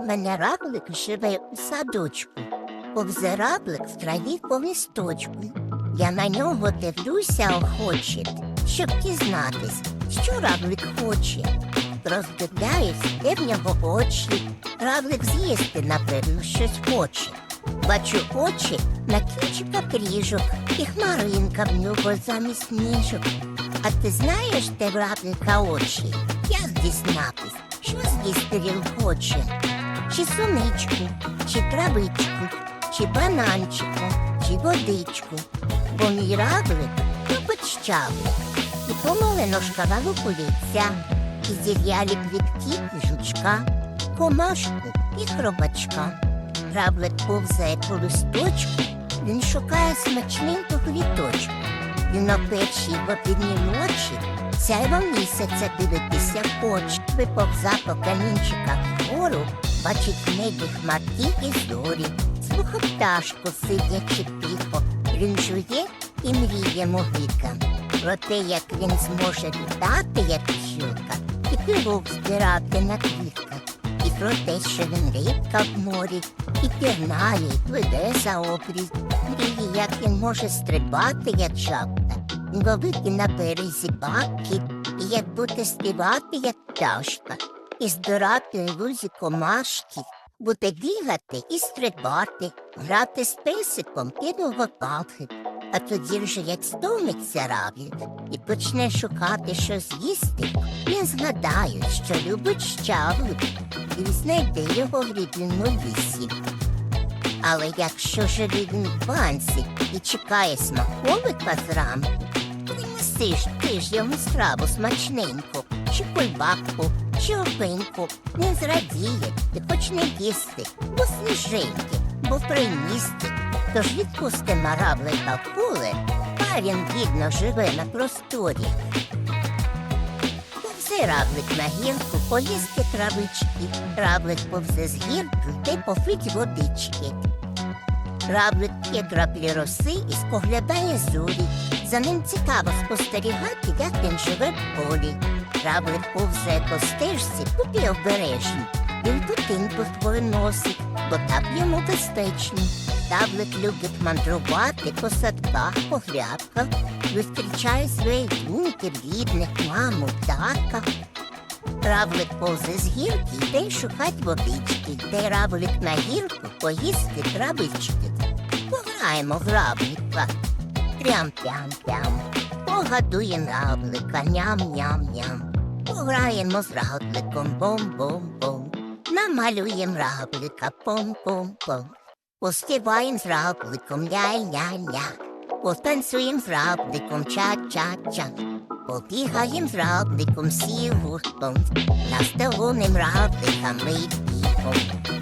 мене равлик живе у садочку. Повзе равлик в траві по листочку. Я на нього дивлюся охоче, щоб дізнатись, що равлик хоче. Роздивляюсь, де в нього очі. Равлик з'їсти, напевно, щось хоче. Бачу очі на кінчиках ріжок, і хмаринка в нього замість ніжок. А ти знаєш, де в равлика очі? Як дізнатись, що з'їсти він хоче? Чи суничку, чи травичку, чи бананчику, чи водичку. Бо мій равлик любить щавлик, і помолено шкавалу поліця, і зір'ялі квітки і жучка, комашку і хробачка. Равлик повзає по листочку, він шукає смачненьку квіточку. Він опечі в обідні ночі, сяйво місяця дивитися хоче. Виповза по камінчиках вгору, бачить небі хмарки і зорі. Слухав пташку, сидячи тихо, він жує і мріє могика. Про те, як він зможе літати, як щука, і пирог збирати на квітках. І про те, що він рибка в морі, і пірнає, і пливе за обріз. Мріє, як він може стрибати, як жабка, ловити на березі бабки, і як бути співати, як пташка, і збирати лузі комашки, бути бігати і стрибати, грати з песиком і лопати. А тоді вже як стомиться равлик і почне шукати щось їсти, він згадає, що любить щавлик, і знайде його в рідному лісі. Але якщо живе він в банці і чекає смаколика зранку, принеси ж ти ж йому страву смачненьку, чи кульбабку, чи не зрадіє і почне їсти, бо сніженьки, бо приністи. Тож відпустимо равлика в поле, а він бідно живе на просторі. Повзе равлик на гірку, поїсти травички, равлик повзе з гірки, та й попить водички. Равлик п'є краплі роси і споглядає зорі. За ним цікаво спостерігати, як він живе в полі. Равлик повзе по стежці, куди обережні. Він твою носить, бо так йому безпечно. Равлик любить мандрувати по садках, по грядках, зустрічає своїх внуків, рідних, маму, тата. Равлик повзе з гірки, йде й шукать водички, йде равлик на гірку поїсти травички. Пограємо в равлика. Трям-трям-трям. Погадуємо равлика, ням-ням-ням. Пограємо з равликом бом-бом-бом. Намалюємо равлика пом-пом-пом. Поспіваємо з равликом ля-ля-ля. Потанцюємо з равликом ча-ча-ча. Побігаєм з равликом всі гуртом, наставоним равликами бігом.